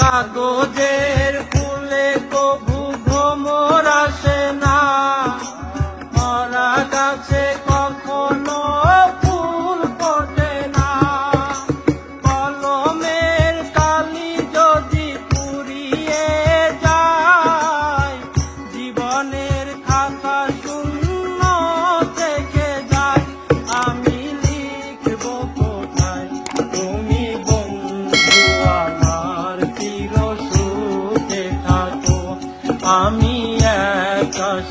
কাগজের আকাশ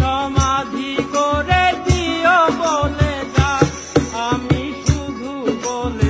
সমাধি করে দিও বলে যা। আমি শুধু বলে